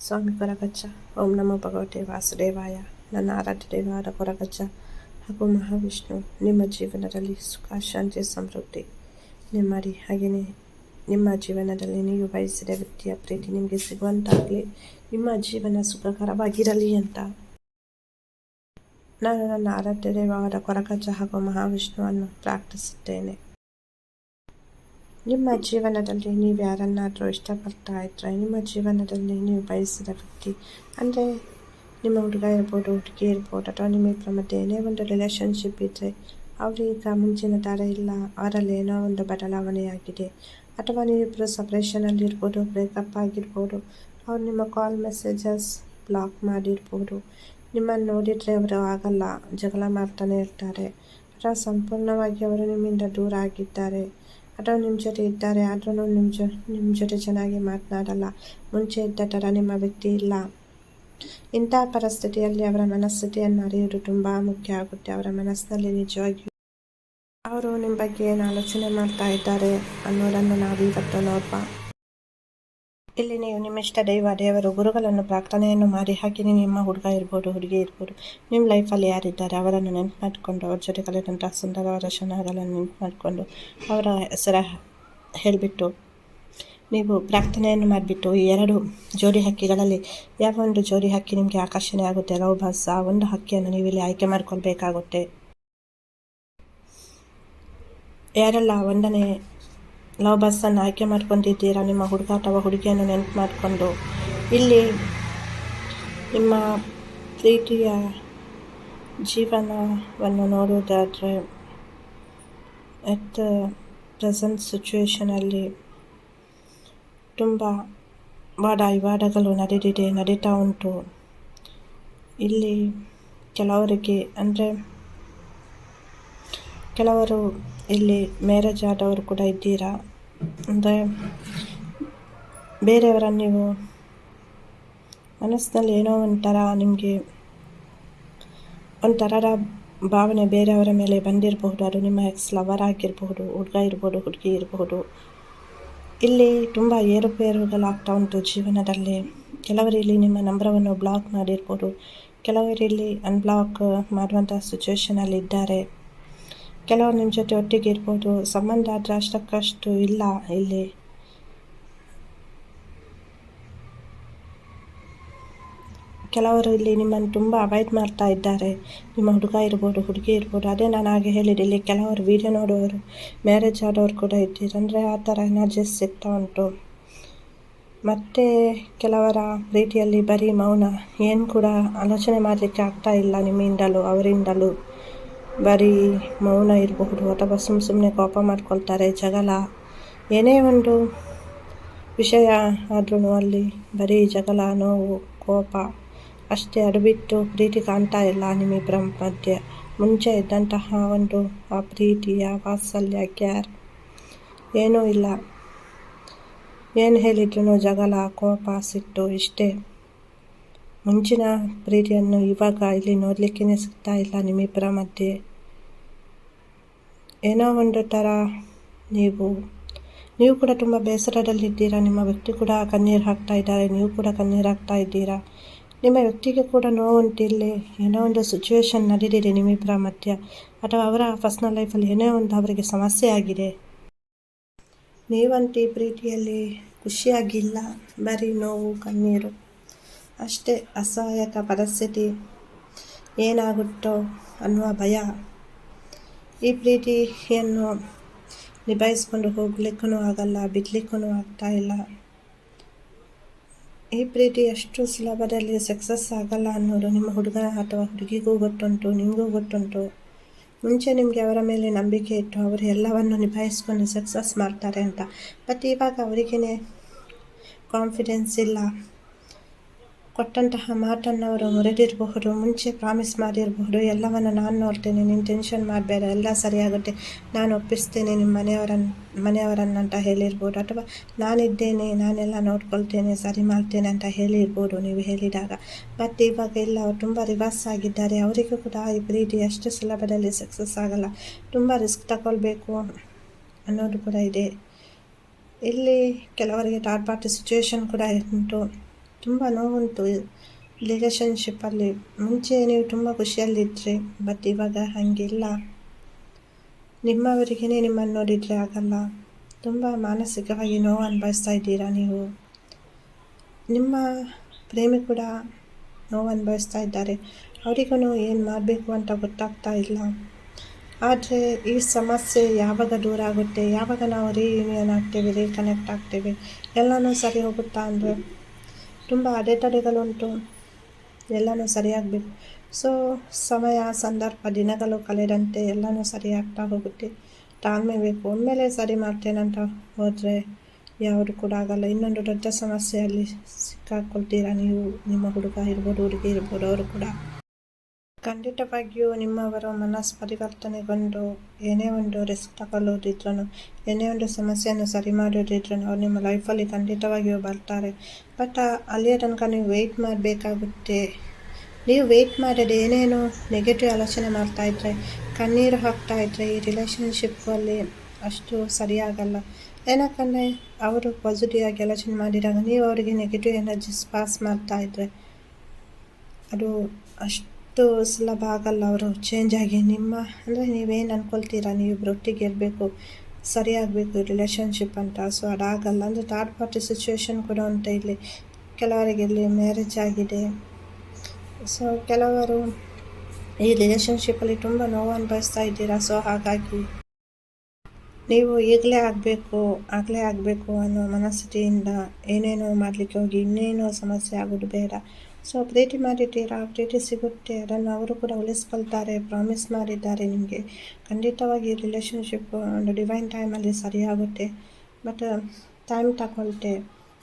ಸ್ವಾಮಿ ಕೊರಗಜ್ಜ ಓಂ ನಮೋ ಭಗವತೆ ವಾಸುದೇವಾಯ. ನನ್ನ ಆರಾಧ್ಯ ದೇವಾದ ಕೊರಗಜ್ಜ ಹಾಗೂ ಮಹಾವಿಷ್ಣು, ನಿಮ್ಮ ಜೀವನದಲ್ಲಿ ಸುಖ, ಶಾಂತಿ, ಸಮೃದ್ಧಿ. ನೆಮ್ಮದಿ ಹಾಗೆಯೇ ನಿಮ್ಮ ಜೀವನದಲ್ಲಿ ನೀವು ಬಯಸಿದ ವ್ಯಕ್ತಿಯ ಪ್ರೀತಿ ನಿಮಗೆ ಸಿಗುವಂತಾಗಲಿ. ನಿಮ್ಮ ಜೀವನ ಸುಖಕರವಾಗಿರಲಿ ಅಂತ. ನಾನು ನನ್ನ ಆರಾಧ್ಯ ದೇವಾದ ಕೊರಗಜ್ಜ ಹಾಗೂ ಮಹಾವಿಷ್ಣುವನ್ನು ಪ್ರಾರ್ಥಿಸುತ್ತೇನೆ. ನಿಮ್ಮ ಜೀವನದಲ್ಲಿ ನೀವು ಯಾರನ್ನಾದರೂ ಇಷ್ಟಪಡ್ತಾ ಇದ್ದರೆ ನಿಮ್ಮ ಜೀವನದಲ್ಲಿ ನೀವು ಬಯಸಿದ ವ್ಯಕ್ತಿ, ಅಂದರೆ ನಿಮ್ಮ ಹುಡುಗ ಇರ್ಬೋದು, ಹುಡುಗಿ ಇರ್ಬೋದು, ಅಥವಾ ನಿಮ್ಮಿಬ್ಬರ ಮಧ್ಯೆ ಏನೇ ಒಂದು ರಿಲೇಷನ್ಶಿಪ್ ಇದ್ದರೆ ಅವರೀಗ ಮುಂಚಿನ ಥರ ಇಲ್ಲ, ಅವರಲ್ಲಿ ಏನೋ ಒಂದು ಬದಲಾವಣೆಯಾಗಿದೆ ಅಥವಾ ನೀವಿಬ್ಬರು ಸಪ್ರೇಷನಲ್ಲಿ ಇರ್ಬೋದು ಬ್ರೇಕಪ್ ಆಗಿರ್ಬೋದು, ಅವ್ರು ನಿಮ್ಮ ಕಾಲ್ ಮೆಸೇಜಸ್ ಬ್ಲಾಕ್ ಮಾಡಿರ್ಬೋದು, ನಿಮ್ಮನ್ನು ನೋಡಿದರೆ ಅವರು ಆಗಲ್ಲ, ಜಗಳ ಮಾಡ್ತಾನೆ ಇರ್ತಾರೆ, ಅಥವಾ ಸಂಪೂರ್ಣವಾಗಿ ಅವರು ನಿಮ್ಮಿಂದ ದೂರ ಆಗಿದ್ದಾರೆ ಅಥವಾ ನಿಮ್ಮ ಜೊತೆ ಇದ್ದಾರೆ, ಆದ್ರೂ ನಿಮ್ಮ ಜೊ ನಿಮ್ಮ ಜೊತೆ ಚೆನ್ನಾಗಿ ಮಾತನಾಡಲ್ಲ. ಮುಂಚೆ ಇದ್ದ ಥರ ನಿಮ್ಮ ವ್ಯಕ್ತಿ ಇಲ್ಲ. ಇಂಥ ಪರಿಸ್ಥಿತಿಯಲ್ಲಿ ಅವರ ಮನಸ್ಥಿತಿಯನ್ನು ಅರಿಯುವುದು ತುಂಬ ಮುಖ್ಯ ಆಗುತ್ತೆ. ಅವರ ಮನಸ್ಸಿನಲ್ಲಿ ನಿಜವಾಗಿಯೂ ಅವರು ನಿಮ್ಮ ಬಗ್ಗೆ ಏನು ಆಲೋಚನೆ ಮಾಡ್ತಾ ಇದ್ದಾರೆ ಅನ್ನೋದನ್ನು ನಾವು ಇವತ್ತು ನೋಡ್ಬಾ ಇಲ್ಲಿ ನೀವು ನಿಮ್ಮ ಇಷ್ಟ ದೈವ ದೇವರು ಗುರುಗಳನ್ನು ಪ್ರಾರ್ಥನೆಯನ್ನು ಮಾಡಿ, ಹಾಗೆ ನಿಮ್ಮ ಹುಡುಗ ಇರ್ಬೋದು, ಹುಡುಗಿ ಇರ್ಬೋದು, ನಿಮ್ಮ ಲೈಫಲ್ಲಿ ಯಾರಿದ್ದಾರೆ ಅವರನ್ನು ನೆನಪು ಮಾಡಿಕೊಂಡು, ಅವ್ರ ಜೊತೆ ಕಲಿತಂಥ ಸುಂದರವಾದ ಕ್ಷಣಗಳನ್ನು ನೆನಪು ಮಾಡಿಕೊಂಡು ಅವರ ಹೆಸರ ಹೇಳಿಬಿಟ್ಟು ನೀವು ಪ್ರಾರ್ಥನೆಯನ್ನು ಮಾಡಿಬಿಟ್ಟು ಈ ಎರಡು ಜೋಡಿ ಹಕ್ಕಿಗಳಲ್ಲಿ ಯಾವ ಒಂದು ಜೋಡಿ ಹಕ್ಕಿ ನಿಮಗೆ ಆಕರ್ಷಣೆ ಆಗುತ್ತೆ, ಲವ್ ಆ ಒಂದು ಹಕ್ಕಿಯನ್ನು ನೀವು ಇಲ್ಲಿ ಆಯ್ಕೆ ಮಾಡ್ಕೊಳ್ಬೇಕಾಗುತ್ತೆ. ಯಾರೆಲ್ಲ ಒಂದನೇ ಲವ್ ಬಸ್ಸನ್ನು ಆಯ್ಕೆ ಮಾಡ್ಕೊಂಡಿದ್ದೀರಾ? ನಿಮ್ಮ ಹುಡುಗ ಅಥವಾ ಹುಡುಗಿಯನ್ನು ನೆನಪು ಮಾಡಿಕೊಂಡು. ಇಲ್ಲಿ ನಿಮ್ಮ ಪ್ರೀತಿಯ ಜೀವನವನ್ನು ನೋಡುವುದಾದರೆ ಎಟ್ ಪ್ರೆಸೆಂಟ್ ಸಿಚುವೇಷನಲ್ಲಿ ತುಂಬ ವಾದ ವಿವಾದಗಳು ನಡೆದಿದೆ, ನಡೀತಾ ಉಂಟು. ಇಲ್ಲಿ ಕೆಲವರಿಗೆ ಅಂದರೆ ಕೆಲವರು ಇಲ್ಲಿ ಮ್ಯಾರೇಜ್ ಆದವರು ಕೂಡ ಇದ್ದೀರಾ? ಅಂದರೆ ಬೇರೆಯವರನ್ನು ನೀವು ಮನಸ್ಸಿನಲ್ಲಿ ಏನೋ ಒಂಥರ ನಿಮಗೆ ಒಂಥರದ ಭಾವನೆ ಬೇರೆಯವರ ಮೇಲೆ ಬಂದಿರಬಹುದು. ಅದು ನಿಮ್ಮ ಎಕ್ಸ್ ಲವರ್ ಆಗಿರಬಹುದು, ಹುಡುಗ ಇರ್ಬೋದು, ಹುಡುಗಿ ಇರಬಹುದು ಇಲ್ಲಿ ತುಂಬ ಏರುಪೇರುಗಳಾಗ್ತಾ ಉಂಟು ಜೀವನದಲ್ಲಿ. ಕೆಲವರು ಇಲ್ಲಿ ನಿಮ್ಮ ನಂಬರವನ್ನು ಬ್ಲಾಕ್ ಮಾಡಿರ್ಬೋದು. ಕೆಲವರು ಇಲ್ಲಿ ಅನ್ಬ್ಲಾಕ್ ಮಾಡುವಂಥ ಸಿಚುವೇಷನಲ್ಲಿ ಇದ್ದಾರೆ. ಕೆಲವರು ನಿಮ್ಮ ಜೊತೆ ಒಟ್ಟಿಗೆ ಇರ್ಬೋದು. ಸಂಬಂಧ ಆದರೆ ಅಷ್ಟಕ್ಕಷ್ಟು ಇಲ್ಲ ಇಲ್ಲಿ. ಕೆಲವರು ಇಲ್ಲಿ ನಿಮ್ಮನ್ನು ತುಂಬ ಅವಾಯ್ಡ್ ಮಾಡ್ತಾ ಇದ್ದಾರೆ. ನಿಮ್ಮ ಹುಡುಗ ಇರ್ಬೋದು, ಹುಡುಗಿ ಇರ್ಬೋದು. ಅದೇ ನಾನು ಹಾಗೆ ಹೇಳಿದೆ, ಇಲ್ಲಿ ಕೆಲವರು ವೀಡಿಯೋ ನೋಡುವವರು ಮ್ಯಾರೇಜ್ ಆಡೋರು ಕೂಡ ಇದ್ದೀರಿ. ಅಂದರೆ ಆ ಥರ ಎನರ್ಜಿಸ್ ಸಿಗ್ತಾ ಉಂಟು. ಮತ್ತು ಕೆಲವರ ಪ್ರೀತಿಯಲ್ಲಿ ಬರೀ ಮೌನ. ಏನು ಕೂಡ ಆಲೋಚನೆ ಮಾಡಲಿಕ್ಕೆ ಆಗ್ತಾ ಇಲ್ಲ ನಿಮ್ಮಿಂದಲೂ, ಅವರಿಂದಲೂ. ಬರೀ ಮೌನ ಇರಬಹುದು ಅಥವಾ ಸುಮ್ಮ ಸುಮ್ಮನೆ ಕೋಪ ಮಾಡ್ಕೊಳ್ತಾರೆ, ಜಗಳ. ಏನೇ ಒಂದು ವಿಷಯ ಆದ್ರೂ ಅಲ್ಲಿ ಬರೀ ಜಗಳ, ನೋವು, ಕೋಪ ಅಷ್ಟೇ ಅದು ಬಿಟ್ಟು ಪ್ರೀತಿ ಕಾಣ್ತಾ ಇಲ್ಲ ನಿಮ್ಮಿಬ್ಬರ ಮಧ್ಯೆ. ಮುಂಚೆ ಇದ್ದಂತಹ ಒಂದು ಆ ಪ್ರೀತಿಯ ವಾತ್ಸಲ್ಯ, ಕ್ಯಾರ್. ಏನೂ ಇಲ್ಲ. ಏನು ಹೇಳಿದ್ರು ಜಗಳ, ಕೋಪ, ಸಿಟ್ಟು ಇಷ್ಟೇ. ಮುಂಚಿನ ಪ್ರೀತಿಯನ್ನು ಇವಾಗ ಇಲ್ಲಿ ನೋಡಲಿಕ್ಕೇ ಸಿಗ್ತಾ ಇಲ್ಲ ನಿಮ್ಮಿಬ್ಬರ ಮಧ್ಯೆ. ಏನೋ ಒಂದು ಥರ ನೀವು ನೀವು ಕೂಡ ತುಂಬ ಬೇಸರದಲ್ಲಿದ್ದೀರಾ, ನಿಮ್ಮ ವ್ಯಕ್ತಿ ಕೂಡ ಕಣ್ಣೀರು ಹಾಕ್ತಾ ಇದ್ದಾರೆ, ನೀವು ಕೂಡ ಕಣ್ಣೀರು ಹಾಕ್ತಾ ಇದ್ದೀರಾ. ನಿಮ್ಮ ವ್ಯಕ್ತಿಗೆ ಕೂಡ ನೋವುಂಟಿಲ್ಲಿ ಏನೋ ಒಂದು ಸಿಚುವೇಶನ್ ನಡೆದಿದೆ ನಿಮ್ಮಿಬ್ಬರ ಮಧ್ಯ, ಅಥವಾ ಅವರ ಪರ್ಸ್ನಲ್ ಲೈಫಲ್ಲಿ ಏನೋ ಒಂದು ಅವರಿಗೆ ಸಮಸ್ಯೆ ಆಗಿದೆ. ನೀವಂತೂ ಪ್ರೀತಿಯಲ್ಲಿ ಖುಷಿಯಾಗಿಲ್ಲ, ಬರೀ ನೋವು, ಕಣ್ಣೀರು. ಅಷ್ಟೇ ಅಸಹಾಯಕ ಪರಿಸ್ಥಿತಿ ಏನಾಗುತ್ತೋ ಅನ್ನುವ ಭಯ. ಈ ಪ್ರೀತಿಯನ್ನು ನಿಭಾಯಿಸ್ಕೊಂಡು ಹೋಗ್ಲಿಕ್ಕೂ ಆಗಲ್ಲ ಬಿಡ್ಲಿಕ್ಕೂ ಆಗ್ತಾ ಇಲ್ಲ. ಈ ಪ್ರೀತಿ ಎಷ್ಟು ಸುಲಭದಲ್ಲಿ ಸಕ್ಸಸ್ ಆಗಲ್ಲ ಅನ್ನೋದು ನಿಮ್ಮ ಹುಡುಗ ಅಥವಾ ಹುಡುಗಿಗೂ ಗೊತ್ತುಂಟು, ನಿಮಗೂ ಗೊತ್ತುಂಟು. ಮುಂಚೆ ನಿಮಗೆ ಅವರ ಮೇಲೆ ನಂಬಿಕೆ ಇಟ್ಟು ಅವರು ಎಲ್ಲವನ್ನು ನಿಭಾಯಿಸ್ಕೊಂಡು ಸಕ್ಸಸ್ ಮಾಡ್ತಾರೆ ಅಂತ. ಬಟ್ ಇವಾಗ ಅವರಿಗೇ ಕಾನ್ಫಿಡೆನ್ಸ್ ಇಲ್ಲ. ಕೊಟ್ಟಂತಹ ಮಾತನ್ನು ಅವರು ಮುರಿದಿರಬಹುದು, ಮುಂಚೆ ಪ್ರಾಮಿಸ್ ಮಾಡಿರಬಹುದು, ಎಲ್ಲವನ್ನು ನಾನು ನೋಡ್ತೇನೆ, ನೀನು ಟೆನ್ಷನ್ ಮಾಡಬೇಡ, ಎಲ್ಲ ಸರಿಯಾಗುತ್ತೆ, ನಾನು ಒಪ್ಪಿಸ್ತೇನೆ ನಿಮ್ಮ ಮನೆಯವರನ್ನು ಮನೆಯವರನ್ನಂತ ಹೇಳಿರ್ಬೋದು, ಅಥವಾ ನಾನಿದ್ದೇನೆ, ನಾನೆಲ್ಲ ನೋಡ್ಕೊಳ್ತೇನೆ, ಸರಿ ಮಾಡ್ತೇನೆ ಅಂತ ಹೇಳಿರ್ಬೋದು ನೀವು ಹೇಳಿದಾಗ. ಬಟ್ ಇವಾಗ ಎಲ್ಲ ಅವರು ತುಂಬ ರಿವರ್ಸ್ ಆಗಿದ್ದಾರೆ, ಅವರಿಗೂ ಕೂಡ ಈ ಪ್ರೀತಿ ಅಷ್ಟು ಸುಲಭದಲ್ಲಿ ಸಕ್ಸಸ್ ಆಗಲ್ಲ. ತುಂಬ ರಿಸ್ಕ್ ತಗೊಳ್ಬೇಕು ಅನ್ನೋದು ಕೂಡ ಇದೆ. ಇಲ್ಲಿ ಕೆಲವರಿಗೆ ಥರ್ಡ್ ಪಾರ್ಟಿ ಸಿಚುವೇಶನ್ ಕೂಡ ಉಂಟು. ತುಂಬ ನೋವುಂಟು. ರಿಲೇಷನ್ಶಿಪ್ಪಲ್ಲಿ ಮುಂಚೆ ನೀವು ತುಂಬ ಖುಷಿಯಲ್ಲಿದ್ದರೆ ಬಟ್ ಇವಾಗ ಹಾಗಿಲ್ಲ ನಿಮ್ಮವರಿಗೇ ನಿಮ್ಮನ್ನು ನೋಡಿದರೆ ಆಗಲ್ಲ. ತುಂಬ ಮಾನಸಿಕವಾಗಿ ನೋವು ಅನುಭವಿಸ್ತಾ ಇದ್ದೀರಾ ನೀವು? ನಿಮ್ಮ ಪ್ರೇಮಿ ಕೂಡ ನೋವು ಅನುಭವಿಸ್ತಾ ಇದ್ದಾರೆ. ಅವರಿಗೂ ಏನು ಮಾಡಬೇಕು ಅಂತ ಗೊತ್ತಾಗ್ತಾ ಇಲ್ಲ. ಆದರೆ ಈ ಸಮಸ್ಯೆ ಯಾವಾಗ ದೂರ ಆಗುತ್ತೆ? ಯಾವಾಗ ನಾವು ರೀಯೂನಿಯನ್ ಆಗ್ತೇವೆ ರೀಕನೆಕ್ಟ್ ಆಗ್ತೇವೆ? ಎಲ್ಲನೂ ಸರಿ ಹೋಗುತ್ತಾ ಅಂದರೆ? ತುಂಬ ಅಡೆತಡೆಗಳುಂಟು ಎಲ್ಲನೂ ಸರಿಯಾಗಬೇಕು ಸೊ ಸಮಯ, ಸಂದರ್ಭ, ದಿನಗಳು ಕಳೆದಂತೆ ಎಲ್ಲನೂ ಸರಿಯಾಗ್ತಾ ಹೋಗುತ್ತೆ. ತಾಳ್ಮೆ ಬೇಕು. ಒಮ್ಮೆಲೆ ಸರಿ ಮಾಡ್ತೇನಂತ ಹೋದರೆ ಯಾವುದು ಕೂಡ ಆಗಲ್ಲ. ಇನ್ನೊಂದು ದೊಡ್ಡ ಸಮಸ್ಯೆಯಲ್ಲಿ ಸಿಕ್ಕಾಕೊಳ್ತೀರಾ ನೀವು? ನಿಮ್ಮ ಹುಡುಗ ಇರ್ಬೋದು, ಹುಡುಗಿ ಇರ್ಬೋದು, ಅವರು ಕೂಡ. ಖಂಡಿತವಾಗಿಯೂ ನಿಮ್ಮವರ ಮನಸ್ಸು ಪರಿವರ್ತನೆಗೊಂಡು ಏನೇ ಒಂದು ರಿಸ್ಕ್ ತಗೊಳ್ಳೋದಿದ್ರು ಏನೇ ಒಂದು ಸಮಸ್ಯೆಯನ್ನು ಸರಿ ಮಾಡೋದಿದ್ರು ಅವ್ರು ನಿಮ್ಮ ಲೈಫಲ್ಲಿ ಖಂಡಿತವಾಗಿಯೂ ಬರ್ತಾರೆ. ಬಟ್ ಅಲ್ಲಿಯ ತನಕ ನೀವು ವೆಯ್ಟ್ ಮಾಡಬೇಕಾಗುತ್ತೆ. ನೀವು ವೆಯ್ಟ್ ಮಾಡದೆ ಏನೇನು ನೆಗೆಟಿವ್ ಆಲೋಚನೆ ಮಾಡ್ತಾಯಿದ್ರೆ ಕಣ್ಣೀರು ಹಾಕ್ತಾಯಿದ್ರೆ ಈ ರಿಲೇಷನ್ಶಿಪ್ಪಲ್ಲಿ ಅಷ್ಟು ಸರಿಯಾಗಲ್ಲ. ಏನಕ್ಕಂದರೆ, ಅವರು ಪಾಸಿಟಿವ್ ಆಗಿ ಆಲೋಚನೆ ಮಾಡಿದಾಗ ನೀವು ಅವರಿಗೆ ನೆಗೆಟಿವ್ ಎನರ್ಜಿಸ್ ಪಾಸ್ ಮಾಡ್ತಾಯಿದ್ರೆ ಅದು ಅಷ್ಟು ಅಷ್ಟು ಸುಲಭ ಆಗಲ್ಲ ಅವರು ಚೇಂಜ್ ಆಗಿ ನಿಮ್ಮ, ಅಂದರೆ ನೀವೇನು ಅಂದ್ಕೊಳ್ತೀರಾ ನೀವಿಬ್ಬರು ಒಟ್ಟಿಗೆ ಇರಬೇಕು, ಸರಿಯಾಗಬೇಕು ರಿಲೇಷನ್ಶಿಪ್ ಅಂತ. ಸೊ ಅದಾಗಲ್ಲ. ಅಂದರೆ ಥರ್ಡ್ ಪಾರ್ಟಿ ಸಿಚುವೇಶನ್ ಕೂಡ ಉಂಟು ಇಲ್ಲಿ. ಕೆಲವರಿಗೆ ಇಲ್ಲಿ ಮ್ಯಾರೇಜ್ ಆಗಿದೆ. ಸೊ ಕೆಲವರು ಈ ರಿಲೇಷನ್ಶಿಪ್ಪಲ್ಲಿ ತುಂಬ ನೋವು ಅನುಭವಿಸ್ತಾ ಇದ್ದೀರಾ? ಸೊ ಹಾಗಾಗಿ ನೀವು ಈಗಲೇ ಆಗಬೇಕು, ಆಗಲೇ ಆಗಬೇಕು ಅನ್ನೋ ಮನಸ್ಥಿತಿಯಿಂದ ಏನೇನೋ ಮಾಡಲಿಕ್ಕೆ ಹೋಗಿ, ಇನ್ನೇನೋ ಸಮಸ್ಯೆ ಆಗೋದು ಬೇಡ. ಸೊ ಪ್ರೀತಿ ಮಾಡಿದ್ದೀರಾ? ಪ್ರೀತಿ ಸಿಗುತ್ತೆ. ಅದನ್ನು ಅವರು ಕೂಡ ಉಳಿಸ್ಕೊಳ್ತಾರೆ. ಪ್ರಾಮಿಸ್ ಮಾಡಿದ್ದಾರೆ ನಿಮಗೆ. ಖಂಡಿತವಾಗಿ ರಿಲೇಷನ್ಶಿಪ್ ಒಂದು ಡಿವೈನ್ ಟೈಮಲ್ಲಿ ಸರಿಯಾಗುತ್ತೆ. ಬಟ್ ಟೈಮ್ ತಗೊಳ್ತೆ.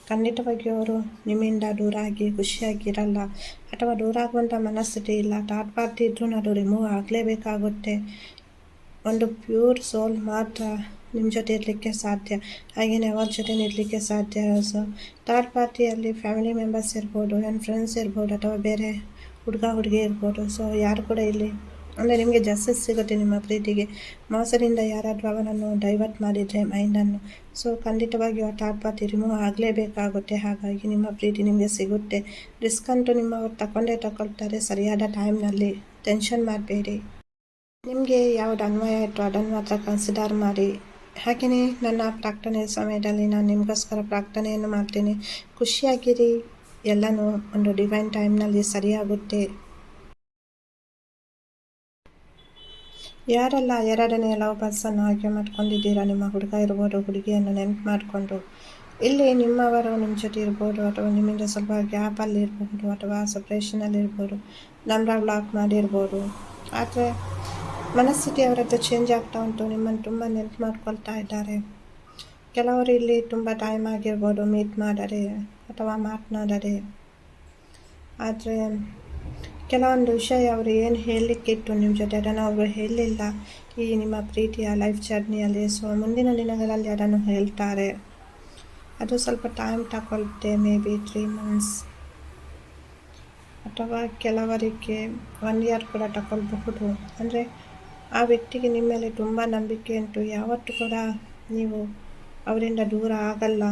ಖಂಡಿತವಾಗಿ ಅವರು ನಿಮ್ಮಿಂದ ದೂರ ಆಗಿ ಖುಷಿಯಾಗಿರಲ್ಲ. ಅಥವಾ ದೂರ ಆಗುವಂಥ ಮನಸ್ಥಿತಿ ಇಲ್ಲ. ಥರ್ಡ್ ಪಾರ್ಟಿ ಇದ್ರೂ ಅದು ರಿಮೂವ್ ಆಗಲೇಬೇಕಾಗುತ್ತೆ. ಒಂದು ಪ್ಯೂರ್ ಸೋಲ್ ಮಾತ್ರ ನಿಮ್ಮ ಜೊತೆ ಇರಲಿಕ್ಕೆ ಸಾಧ್ಯ. ಹಾಗೆಯೇ ಅವ್ರ ಜೊತೆ ಇರಲಿಕ್ಕೆ ಸಾಧ್ಯ ಸೊ ಥರ್ಡ್ ಪಾರ್ಟಿಯಲ್ಲಿ ಫ್ಯಾಮಿಲಿ ಮೆಂಬರ್ಸ್ ಇರ್ಬೋದು ನನ್ನ ಫ್ರೆಂಡ್ಸ್ ಇರ್ಬೋದು, ಅಥವಾ ಬೇರೆ ಹುಡುಗ, ಹುಡುಗಿ ಇರ್ಬೋದು. ಸೊ ಯಾರು ಕೂಡ ಇಲ್ಲಿ, ಅಂದರೆ ನಿಮಗೆ ಜಸ್ಟಿಸ್ ಸಿಗುತ್ತೆ ನಿಮ್ಮ ಪ್ರೀತಿಗೆ. ಮೋಸದಿಂದ ಯಾರಾದರೂ ಅವನನ್ನು ಡೈವರ್ಟ್ ಮಾಡಿದರೆ ಮೈಂಡನ್ನು ಸೊ ಖಂಡಿತವಾಗಿ ಆ ಥರ್ಡ್ ಪಾರ್ಟಿ ರಿಮೂವ್ ಆಗಲೇಬೇಕಾಗುತ್ತೆ. ಹಾಗಾಗಿ ನಿಮ್ಮ ಪ್ರೀತಿ ನಿಮಗೆ ಸಿಗುತ್ತೆ. ರಿಸ್ಕ್ ಅಂತೂ ನಿಮ್ಮವ್ರು ತಗೊಂಡೇ ತಗೊಳ್ತಾರೆ ಸರಿಯಾದ ಟೈಮ್ನಲ್ಲಿ ಟೆನ್ಷನ್ ಮಾಡಬೇಡಿ. ನಿಮಗೆ ಯಾವ್ದು ಅನ್ವಯ ಇತ್ತು ಅದನ್ನು ಮಾತ್ರ ಕನ್ಸಿಡರ್ ಮಾಡಿ. ಹಾಗೆಯೇ ನನ್ನ ಪ್ರಾರ್ಥನೆ ಸಮಯದಲ್ಲಿ ನಾನು ನಿಮಗೋಸ್ಕರ ಪ್ರಾರ್ಥನೆಯನ್ನು ಮಾಡ್ತೇನೆ. ಖುಷಿಯಾಗಿರಿ. ಎಲ್ಲನೂ ಒಂದು ಡಿವೈನ್ ಟೈಮ್ನಲ್ಲಿ ಸರಿಯಾಗುತ್ತೆ. ಯಾರೆಲ್ಲ ಎರಡನೇ ಲವ್ ಪರ್ಸನ್ ಆಯ್ಕೆ ಮಾಡ್ಕೊಂಡಿದ್ದೀರಾ? ನಿಮ್ಮ ಹುಡುಗ ಇರ್ಬೋದು, ಹುಡುಗಿಯನ್ನು ನೆನಪು ಮಾಡಿಕೊಂಡು. ಇಲ್ಲಿ ನಿಮ್ಮವರು, ನಿಮ್ಮ ಜೊತೆ ಇರ್ಬೋದು, ಅಥವಾ ನಿಮ್ಮಿಂದ ಸ್ವಲ್ಪ ಗ್ಯಾಪಲ್ಲಿ ಇರಬಹುದು ಅಥವಾ ಸಪ್ರೇಷನಲ್ಲಿ ಇರ್ಬೋದು ನಂಬರ್ ಬ್ಲಾಕ್ ಮಾಡಿರ್ಬೋದು. ಆದರೆ ಮನಸ್ಥಿತಿ ಅವರದ್ದು ಚೇಂಜ್ ಆಗ್ತಾ ಉಂಟು, ನಿಮ್ಮನ್ನು ತುಂಬ ನೆನಪು ಮಾಡ್ಕೊಳ್ತಾ ಇದ್ದಾರೆ. ಕೆಲವರು ಇಲ್ಲಿ ತುಂಬ ಟೈಮ್ ಆಗಿರ್ಬೋದು ಮೀಟ್ ಮಾಡರೆ ಅಥವಾ ಮಾತನಾಡರೆ ಆದರೆ ಕೆಲವೊಂದು ವಿಷಯ ಅವರು ಏನು ಹೇಳಲಿಕ್ಕಿತ್ತು ನಿಮ್ಮ ಜೊತೆ ಅದನ್ನು ಅವರು ಹೇಳಲಿಲ್ಲ ಈ ನಿಮ್ಮ ಪ್ರೀತಿಯ ಲೈಫ್ ಜರ್ನಿಯಲ್ಲಿ ಸೊ ಮುಂದಿನ ದಿನಗಳಲ್ಲಿ ಅದನ್ನು ಹೇಳ್ತಾರೆ. ಅದು ಸ್ವಲ್ಪ ಟೈಮ್ ತಗೊಳ್ತೆ ಮೇ ಬಿ ತ್ರೀ ಮಂತ್ಸ್ ಅಥವಾ ಕೆಲವರಿಗೆ ಒನ್ ಇಯರ್ ಕೂಡ ತಗೊಳ್ಬಹುದು. ಅಂದರೆ ಆ ವ್ಯಕ್ತಿಗೆ ನಿಮ್ಮ ಮೇಲೆ ತುಂಬ ನಂಬಿಕೆ ಉಂಟು. ಯಾವತ್ತೂ ಕೂಡ ನೀವು ಅವರಿಂದ ದೂರ ಆಗಲ್ಲ.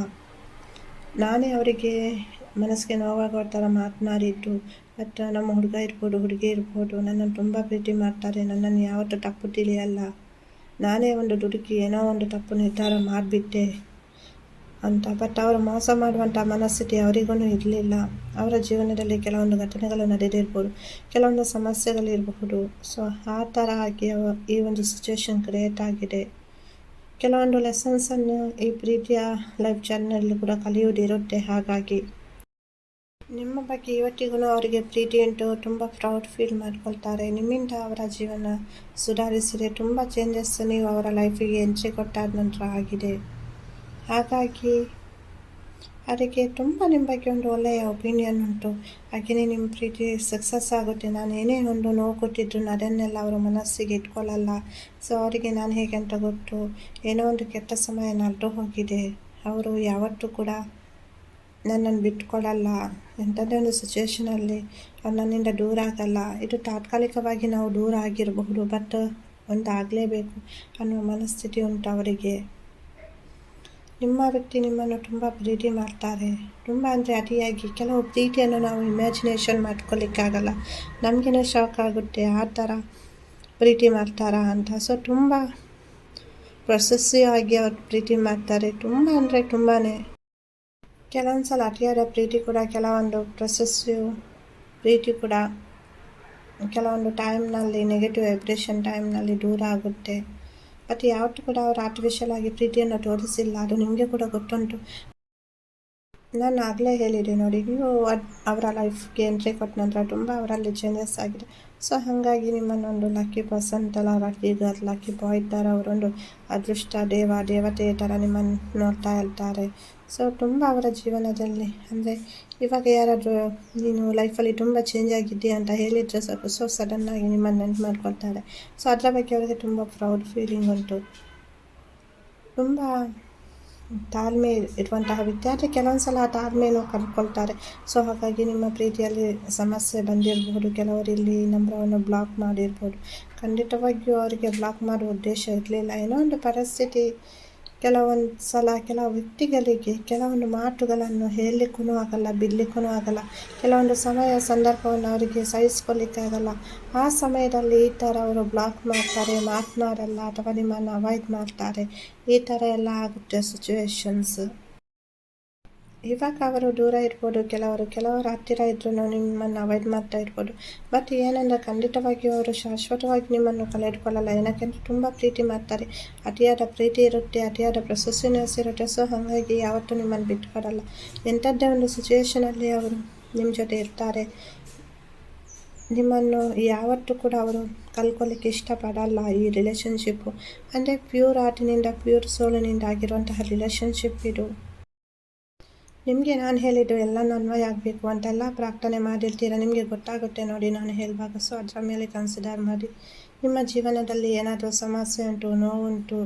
ನಾನೇ ಅವರಿಗೆ ಮನಸ್ಸಿಗೆ ನೋವಾಗೋ ಥರ ಮಾತನಾಡಿದ್ದು. ಮತ್ತು ನಮ್ಮ ಹುಡುಗ ಇರ್ಬೋದು, ಹುಡುಗಿ ಇರ್ಬೋದು, ನನ್ನನ್ನು ತುಂಬ ಪ್ರೀತಿ ಮಾಡ್ತಾರೆ. ನನ್ನನ್ನು ಯಾವತ್ತೂ ತಪ್ಪು ತಿಳಿಯಲ್ಲ. ನಾನೇ ಒಂದು ದುಡುಕಿ, ಏನೋ ಒಂದು ತಪ್ಪು ನಿರ್ಧಾರ ಮಾಡಿಬಿಟ್ಟೆ ಅಂತ. ಬಟ್ ಅವರು ಮೋಸ ಮಾಡುವಂಥ ಮನಸ್ಥಿತಿ ಅವರಿಗೂ ಇರಲಿಲ್ಲ. ಅವರ ಜೀವನದಲ್ಲಿ ಕೆಲವೊಂದು ಘಟನೆಗಳು ನಡೆದಿರ್ಬೋದು, ಕೆಲವೊಂದು ಸಮಸ್ಯೆಗಳಿರಬಹುದು ಸೊ ಆ ಥರ ಆಗಿ ಈ ಒಂದು ಸಿಚುವೇಶನ್ ಕ್ರಿಯೇಟ್ ಆಗಿದೆ. ಕೆಲವೊಂದು ಲೆಸನ್ಸನ್ನು ಈ ಪ್ರೀತಿಯ ಲೈಫ್ ಜರ್ನಲ್ಲಿ ಕೂಡ ಕಲಿಯುವುದಿರುತ್ತೆ ಹಾಗಾಗಿ. ನಿಮ್ಮ ಬಗ್ಗೆ ಇವತ್ತಿಗೂ ಅವರಿಗೆ ಪ್ರೀತಿ ಉಂಟು. ತುಂಬ ಪ್ರೌಡ್ ಫೀಲ್ ಮಾಡ್ಕೊಳ್ತಾರೆ. ನಿಮ್ಮಿಂದ ಅವರ ಜೀವನ ಸುಧಾರಿಸಿದೆ. ತುಂಬ ಚೇಂಜಸ್ ನೀವು ಅವರ ಲೈಫಿಗೆ ಎಂಟ್ರಿ ಕೊಟ್ಟಾದ ನಂತರ ಆಗಿದೆ. ಹಾಗಾಗಿ ಅದಕ್ಕೆ ತುಂಬ ನಿಮ್ಮ ಬಗ್ಗೆ ಒಂದು ಒಳ್ಳೆಯ ಒಪಿನಿಯನ್ ಉಂಟು. ಹಾಗೆಯೇ ನಿಮ್ಮ ಪ್ರೀತಿ ಸಕ್ಸಸ್ ಆಗುತ್ತೆ. ನಾನು ಏನೇ ಒಂದು ನೋವು ಕೊಟ್ಟಿದ್ರು ಅದನ್ನೆಲ್ಲ ಅವರ ಮನಸ್ಸಿಗೆ ಇಟ್ಕೊಳ್ಳಲ್ಲ. ಸೊ ಅವರಿಗೆ ನಾನು ಹೇಗೆ ಅಂತ ಗೊತ್ತು? ಏನೋ ಒಂದು ಕೆಟ್ಟ ಸಮಯ ನಡ್ದು ಹೋಗಿದೆ. ಅವರು ಯಾವತ್ತೂ ಕೂಡ ನನ್ನನ್ನು ಬಿಟ್ಕೊಳ್ಳಲ್ಲ. ಎಂಥದ್ದೇ ಒಂದು ಸಿಚುವೇಷನಲ್ಲಿ ಅವ್ರು ನನ್ನಿಂದ ದೂರ ಆಗಲ್ಲ. ಇದು ತಾತ್ಕಾಲಿಕವಾಗಿ ನಾವು ದೂರ ಆಗಿರಬಹುದು ಬಟ್ ಒಂದು ಆಗಲೇಬೇಕು ಅನ್ನುವ ಮನಸ್ಥಿತಿ ಉಂಟು ಅವರಿಗೆ. ನಿಮ್ಮ ವ್ಯಕ್ತಿ ನಿಮ್ಮನ್ನು ತುಂಬ ಪ್ರೀತಿ ಮಾಡ್ತಾರೆ. ತುಂಬ ಅಂದರೆ ಅತಿಯಾಗಿ ಕೆಲವು ಪ್ರೀತಿಯನ್ನು ನಾವು ಇಮ್ಯಾಜಿನೇಷನ್ ಮಾಡ್ಕೊಳ್ಳಿಕ್ಕಾಗಲ್ಲ ನಮಗೇನೆ ಶಾಕ್ ಆಗುತ್ತೆ, ಆ ಥರ ಪ್ರೀತಿ ಮಾಡ್ತಾರಾ ಅಂತ. ಸೊ ತುಂಬ ಪ್ರೊಸೆಸ್ಸಿವ್ ಆಗಿ ಅವ್ರು ಪ್ರೀತಿ ಮಾಡ್ತಾರೆ. ತುಂಬ ಅಂದರೆ ತುಂಬಾ ಕೆಲವೊಂದು ಸಲ ಅತಿಯಾದ ಪ್ರೀತಿ ಕೂಡ, ಕೆಲವೊಂದು ಪ್ರೊಸೆಸ್ಸಿವ್ ಪ್ರೀತಿ ಕೂಡ, ಕೆಲವೊಂದು ಟೈಮ್ನಲ್ಲಿ ನೆಗೆಟಿವ್ ವೈಬ್ರೇಷನ್ ಟೈಮ್ನಲ್ಲಿ ದೂರ ಆಗುತ್ತೆ. ಬಟ್ ಯಾವತ್ತೂ ಕೂಡ ಅವರು ಆರ್ಟಿಫಿಷಿಯಲ್ ಆಗಿ ಪ್ರೀತಿಯನ್ನು ತೋರಿಸಿಲ್ಲ. ಅದು ನಿಮಗೆ ಕೂಡ ಗೊತ್ತುಂಟು. ನಾನು ಆಗಲೇ ಹೇಳಿದೆ ನೋಡಿ, ನೀವು ಅವರ ಲೈಫ್ಗೆ ಎಂಟ್ರಿ ಕೊಟ್ಟ ನಂತರ ತುಂಬ ಅವರಲ್ಲಿ ಚೇಂಜಸ್ ಆಗಿದೆ. ಸೊ ಹಾಗಾಗಿ ನಿಮ್ಮನ್ನೊಂದು ಲಕ್ಕಿ ಪರ್ಸನ್ ಥರ ಲಕ್ಕಿ ಗರ್ಲ್ ಲಕ್ಕಿ ಬಾಯ್ ಥರ ಅವರೊಂದು ಅದೃಷ್ಟ ದೇವ, ದೇವತೆ ಥರ ನಿಮ್ಮನ್ನು ನೋಡ್ತಾ ಇರ್ತಾರೆ. ಸೊ ತುಂಬ ಅವರ ಜೀವನದಲ್ಲಿ, ಅಂದರೆ ಇವಾಗ ಯಾರಾದರೂ ನೀನು ಲೈಫಲ್ಲಿ ತುಂಬ ಚೇಂಜ್ ಆಗಿದ್ದೀಯ ಅಂತ ಹೇಳಿದರೆ ಸ್ವಲ್ಪ ಸೊ ಸಡನ್ನಾಗಿ ನಿಮ್ಮನ್ನು ನೆನ್ಪು ಮಾಡ್ಕೊಳ್ತಾರೆ. ಸೊ ಅದರ ಬಗ್ಗೆ ಅವರಿಗೆ ತುಂಬ ಪ್ರೌಡ್ ಫೀಲಿಂಗ್ ಉಂಟು. ತುಂಬ ತಾಳ್ಮೆ ಇರುವಂತಹ ವಿದ್ಯಾರ್ಥಿ ಕೆಲವೊಂದು ಸಲ ಆ ತಾಳ್ಮೆಯನ್ನು ಕಲ್ತ್ಕೊಳ್ತಾರೆ ಸೊ, ಹಾಗಾಗಿ ನಿಮ್ಮ ಪ್ರೀತಿಯಲ್ಲಿ ಸಮಸ್ಯೆ ಬಂದಿರಬಹುದು, ಕೆಲವರು ಇಲ್ಲಿ ನಂಬರವನ್ನು ಬ್ಲಾಕ್ ಮಾಡಿರ್ಬೋದು. ಖಂಡಿತವಾಗಿಯೂ ಅವರಿಗೆ ಬ್ಲಾಕ್ ಮಾಡುವ ಉದ್ದೇಶ ಇರಲಿಲ್ಲ. ಏನೋ ಒಂದು ಪರಿಸ್ಥಿತಿ ಕೆಲವೊಂದು ಸಲ ಕೆಲವು ವ್ಯಕ್ತಿಗಳಿಗೆ ಕೆಲವೊಂದು ಮಾತುಗಳನ್ನು ಹೇಳಲಿಕ್ಕೂ ಆಗಲ್ಲ ಬಿಡಲಿಕ್ಕೂ ಆಗಲ್ಲ. ಕೆಲವೊಂದು ಸಮಯ ಸಂದರ್ಭವನ್ನು ಅವರಿಗೆ ಸಹಿಸ್ಕೊಳ್ಳಿಕ್ಕಾಗಲ್ಲ ಆ ಸಮಯದಲ್ಲಿ ಈ ಥರ ಅವರು ಬ್ಲಾಕ್ ಮಾಡ್ತಾರೆ ಮಾತನಾಡಲ್ಲ ಅಥವಾ ನಿಮ್ಮನ್ನು ಅವಾಯ್ಡ್ ಮಾಡ್ತಾರೆ. ಈ ಥರ ಎಲ್ಲ ಆಗುತ್ತೆ ಸಿಚುವೇಶನ್ಸ್ ಇವಾಗ ಅವರು ದೂರ ಇರ್ಬೋದು, ಕೆಲವರು ಕೆಲವರು ಹತ್ತಿರ ಇದ್ರೂ ನಿಮ್ಮನ್ನು ಅವಾಯ್ಡ್ ಮಾಡ್ತಾ ಇರ್ಬೋದು. ಬಟ್ ಏನಂದರೆ ಖಂಡಿತವಾಗಿಯೂ ಅವರು ಶಾಶ್ವತವಾಗಿ ನಿಮ್ಮನ್ನು ಕಳೆದುಕೊಳ್ಳಲ್ಲ. ಏನಕ್ಕೆಂದ್ರೆ ತುಂಬ ಪ್ರೀತಿ ಮಾಡ್ತಾರೆ. ಅತಿಯಾದ ಪ್ರೀತಿ ಇರುತ್ತೆ, ಅತಿಯಾದ ಪ್ರೊಸೆಸಿವ್ನೆಸ್ ಇರುತ್ತೆ. ಸೊ ಹಾಗಾಗಿ ಯಾವತ್ತೂ ನಿಮ್ಮನ್ನು ಬಿಟ್ಕೊಡಲ್ಲ. ಎಂಥದ್ದೇ ಒಂದು ಸಿಚುವೇಷನಲ್ಲಿ ಅವರು ನಿಮ್ಮ ಜೊತೆ ಇರ್ತಾರೆ. ನಿಮ್ಮನ್ನು ಯಾವತ್ತೂ ಕೂಡ ಅವರು ಕಲ್ಕೊಳ್ಳಿಕ್ಕೆ ಇಷ್ಟಪಡಲ್ಲ ಈ ರಿಲೇಷನ್ಶಿಪ್ಪು ಅಂದರೆ ಪ್ಯೂರ್ ಆರ್ಟಿನಿಂದ ಪ್ಯೂರ್ ಸೋಲಿನಿಂದ ಆಗಿರುವಂತಹ ರಿಲೇಷನ್ಶಿಪ್ ಇದು. ನಿಮಗೆ ನಾನು ಹೇಳಿದ್ದು ಎಲ್ಲ ಅನ್ವಯ ಆಗಬೇಕು ಅಂತೆಲ್ಲ ಪ್ರಾರ್ಥನೆ ಮಾಡಿರ್ತೀರ? ನಿಮಗೆ ಗೊತ್ತಾಗುತ್ತೆ ನೋಡಿ ನಾನು ಹೇಳುವಾಗ. ಸೊ ಅದರ ಮೇಲೆ ಕನ್ಸಿಡರ್ ಮಾಡಿ. ನಿಮ್ಮ ಜೀವನದಲ್ಲಿ ಏನಾದರೂ ಸಮಸ್ಯೆ ಉಂಟು, ನೋವುಂಟು,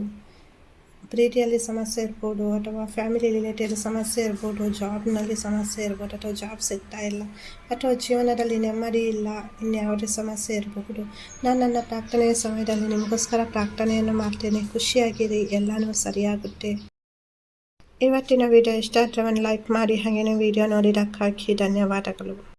ಪ್ರೀತಿಯಲ್ಲಿ ಸಮಸ್ಯೆ ಇರ್ಬೋದು, ಅಥವಾ ಫ್ಯಾಮಿಲಿ ರಿಲೇಟೆಡ್ ಸಮಸ್ಯೆ ಇರ್ಬೋದು ಜಾಬ್ನಲ್ಲಿ ಸಮಸ್ಯೆ ಇರ್ಬೋದು, ಅಥವಾ ಜಾಬ್ ಸಿಗ್ತಾ ಇಲ್ಲ, ಅಥವಾ ಜೀವನದಲ್ಲಿ ನೆಮ್ಮದಿ ಇಲ್ಲ, ಇನ್ಯಾವುದೇ ಸಮಸ್ಯೆ ಇರಬಹುದು, ನಾನು ನನ್ನ ಪ್ರಾರ್ಥನೆಯ ಸಮಯದಲ್ಲಿ ನಿಮಗೋಸ್ಕರ ಪ್ರಾರ್ಥನೆಯನ್ನು ಮಾಡ್ತೇನೆ. ಖುಷಿಯಾಗಿರಿ, ಎಲ್ಲನೂ ಸರಿಯಾಗುತ್ತೆ. ಇವತ್ತಿನ ವಿಡಿಯೋ ಇಷ್ಟ ಆದರೆ ಒಂದು ಲೈಕ್ ಮಾಡಿ ಹಾಗೆಯೇ ವಿಡಿಯೋ ನೋಡಿದ್ದಕ್ಕಾಗಿ ಧನ್ಯವಾದಗಳು.